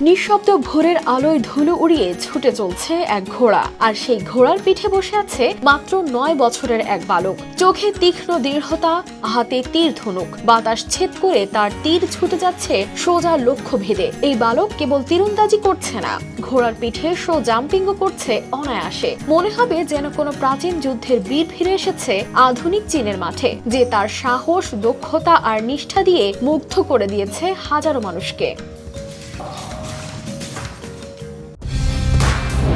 নিঃশব্দ ভোরের আলোয় ধুলো উড়িয়ে ছুটে চলছে এক ঘোড়া। আর সেই ঘোড়ার পিঠে বসে আছে মাত্র নয় বছরের এক বালক। চোখে তীক্ষ্ণ দৃঢ়তা, হাতে তীর ধনুক। বাতাস ছেদ করে তার তীর ছুটে যাচ্ছে সোজা লক্ষ্য ভেদে এই বালক কেবল তীরন্দাজি করছে না। ঘোড়ার পিঠে শো জাম্পিংও করছে অনায়াসে। মনে হবে যেন কোনো প্রাচীন যুদ্ধের বীর ফিরে এসেছে আধুনিক চীনের মাঠে, যে তার সাহস, দক্ষতা আর নিষ্ঠা দিয়ে মুগ্ধ করে দিয়েছে হাজারো মানুষকে।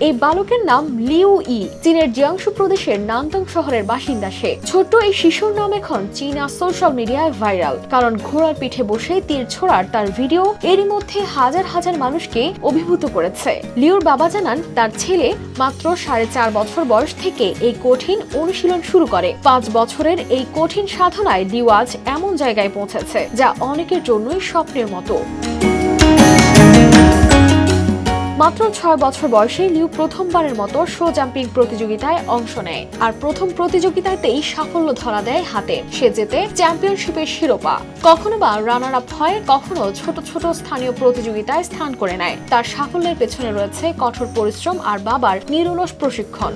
এই বালকের নাম লিউ ই। চীনের জিয়াংশু প্রদেশের নান্তং শহরের বাসিন্দা সে। ছোট্ট এই শিশুর নাম এখন চীনা সোশ্যাল মিডিয়ায় ভাইরাল। কারণ ঘোড়ার পিঠে বসে তীর ছোড়ার তার ভিডিও এরই মধ্যে হাজার হাজার মানুষকে অভিভূত করেছে। লিওর বাবা জানান, তার ছেলে মাত্র সাড়ে চার বছর বয়স থেকে এই কঠিন অনুশীলন শুরু করে। পাঁচ বছরের এই কঠিন সাধনায় লিও আজ এমন জায়গায় পৌঁছেছে, যা অনেকের জন্যই স্বপ্নের মতো। মাত্র ছয় বছর বয়সে লিউ প্রথমবারের মতো শো জাম্পিং প্রতিযোগিতায় অংশ নেয়। আর প্রথম প্রতিযোগিতাতেই সাফল্য ধরা দেয় হাতে। সে জেতে চ্যাম্পিয়নশিপের শিরোপা। কখনো বা রানার আপ হয়, কখনো ছোট ছোট স্থানীয় প্রতিযোগিতায় স্থান করে নেয়। তার সাফল্যের পেছনে রয়েছে কঠোর পরিশ্রম আর বাবার নিরলস প্রশিক্ষণ।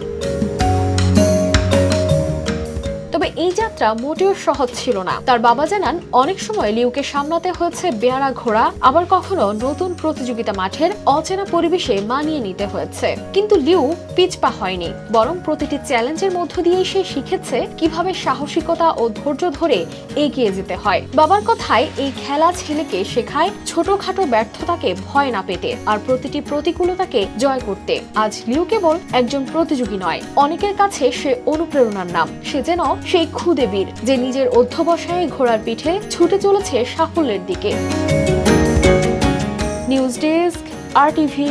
তবে এই যাত্রা মোটেও সহজ ছিল না। তার বাবা জানান, অনেক সময় লিউকে সামলাতে হয়েছে বেয়ারা ঘোড়া, আবার কখনো নতুন প্রতিযোগিতা মাঠের অচেনা পরিবেশে মানিয়ে নিতে হয়েছে। কিন্তু লিউ পিছপা হয়নি, বরং প্রতিটি চ্যালেঞ্জের মধ্য দিয়ে সে শিখেছে কীভাবে সাহসিকতা ও ধৈর্য ধরে এগিয়ে যেতে হয়। বাবার কথায়, এই খেলা ছেলেকে শেখায় ছোটখাটো ব্যর্থতাকে ভয় না পেতে আর প্রতিটি প্রতিকূলতাকে জয় করতে। আজ লিউ কেবল একজন প্রতিযোগী নয়, অনেকের কাছে সে অনুপ্রেরণার নাম। সে যেন সেই খুদে বীর যে নিজের অধ্যবসায়ে ঘোড়ার পিঠে ছুটে চলেছে সাফল্যের দিকে। News desk R TV.